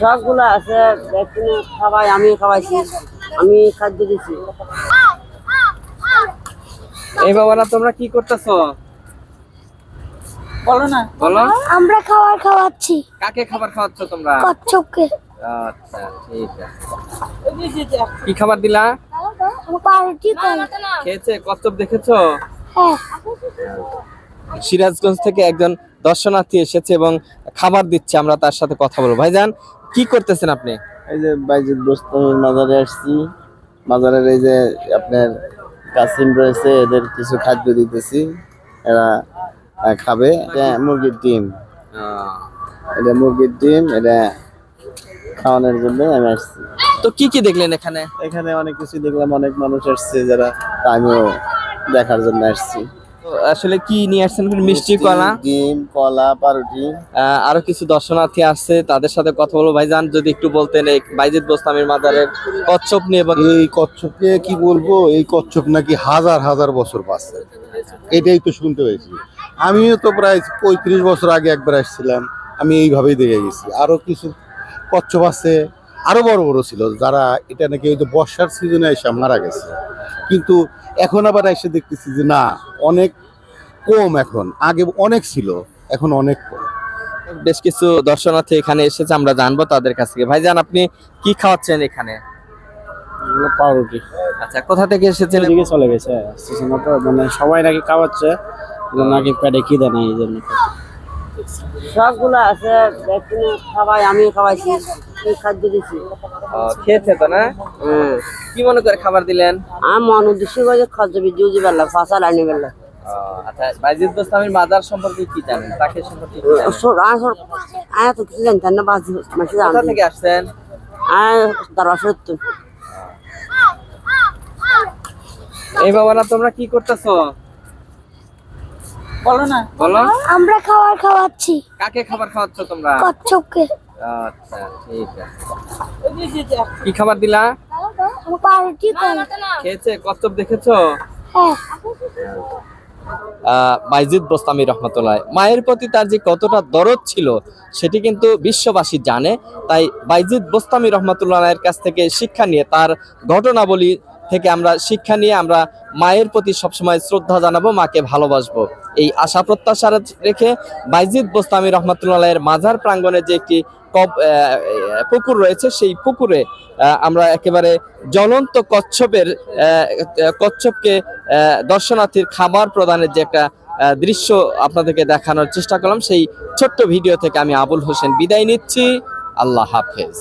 সবগুলো আছে ভ্যাকসিনে খাওয়াই আমি খাওয়াইছি আমি খাদ্য দিছি। এই বাবারা তোমরা কি করতেছো? বলো না। বলো। আমরা খাবার খাওয়াচ্ছি। কাকে খাবার খাওয়াচ্ছ তোমরা? কচ্ছপকে। আচ্ছা ঠিক আছে। কি খাবার দিলা? পাউরুটি খেয়েছে? কচ্ছপ দেখেছ? হ্যাঁ। সিরাজগঞ্জ থেকে একজন দর্শনার্থী এসেছে এবং খাবার দিচ্ছে আমরা তার সাথে কথা বলব। ভাইজান কি করতেছেন আপনি? এই যে বাইজিদ বোস্তামের মাজারে আসছি। মাজারের এই যে আপনার কাসিম রয়েছে এদের কিছু খাদ্য দিতেছি। এরা খাবে। এটা মুরগির ডিম। এটা মুরগির ডিম এটা খাওয়ানোর জন্য আমি আসছি। তো কি কি দেখলেন এখানে? এখানে অনেক কিছু দেখলাম অনেক মানুষ আসছে যারা আমিও দেখার জন্য আসছি। আসলে কি নিয়ে আসছেন মিষ্টি কলা। ডিম কলা পাউরুটি। আহ, আরও কিছু দর্শনার্থী আসছে তাদের সাথে কথা বলব। ভাইজান যদি একটু বলতেন এই বাইজিদ বোস্তামের মাজারের কচ্ছপ নিয়ে এই কচ্ছপকে কি বলব? এই কচ্ছপ নাকি হাজার হাজার বছর বাঁচছে। এটাই তো শুনতে পেয়েছি। আমিও তো প্রায় পঁয়ত্রিশ বছর আগে একবার আসছিলাম। আমি এইভাবেই দেখে গেছি। আরও কিছু কচ্ছপ আছে আরও বড় বড় ছিল যারা এটা নাকি ওই যে বর্ষার সিজনে এসে মারা গেছে। কিন্তু এখন আবার এসে দেখতেছি যে না অনেক কম এখন আগে অনেক ছিল এখন অনেক কম। বেশ কিছু দর্শনার্থী এখানে এসেছে আমরা জানব তাদের কাছ থেকে। ভাই ভাইজান আপনি কি খাওয়াচ্ছেন এখানে? পাউরুটি। আচ্ছা কোথা থেকে এসেছেন? এদিকে চলে গেছে। মানে সবাই নাকি খাওয়াচ্ছে নাকি পেটে খিদে নাই এই জন্য। সবগুলো আছে খাওয়াই আমি খাওয়াইছি খাদ্য দিছি। খেয়েছে তো না? হ্যাঁ। কি মনে করে খাবার দিলেন? আমার মন উদ্দেশ্য করে খাদ্য বিদ্যুৎ ফাঁসা আহ, আচ্ছা বাইজিদ বোস্তামের মাজার সম্পর্কে কি জানেন? তাকে সম্পর্কে আয়া তো কিছু জানতেন না বাস মাসে কোথা থেকে আসছেন? আয় সত্য এই বাবারা তোমরা কি করতেছো? বলো না। বলো। আমরা খাবার খাওয়াচ্ছি। কাকে খাবার খাওয়াচ্ছ তোমরা? কচ্ছপকে। আচ্ছা ঠিক আছে। কি খাবার দিলা? পাউরুটি খেয়েছে? কচ্ছপ দেখেছ? হ্যাঁ। আহ, বাইজিদ বোস্তামি রহমতুল্লাহ। মায়ের প্রতি তার যে কতটা দরদ ছিল সেটি কিন্তু বিশ্ববাসী জানে। তাই বাইজিদ বোস্তামি রহমতুল্লাহ এর কাছ থেকে শিক্ষা নিয়ে তার ঘটনাবলী থেকে আমরা শিক্ষা নিয়ে আমরা মায়ের প্রতি সবসময় শ্রদ্ধা জানাব, মাকে ভালোবাসবো। এই আশা প্রত্যাশা রেখে বাইজিদ বোস্তামি রহমতুল্লাহ এর মাজার প্রাঙ্গণে যে একটি কব পুকুর রয়েছে, সেই পুকুরে আমরা একেবারে জ্বলন্ত কচ্ছপের কচ্ছপকে দর্শনার্থীর খাবার প্রদানের যে একটা দৃশ্য আপনাদেরকে দেখানোর চেষ্টা করলাম, সেই ছোট্ট ভিডিও থেকে আমি আবুল হোসেন বিদায় নিচ্ছি। আল্লাহ হাফেজ।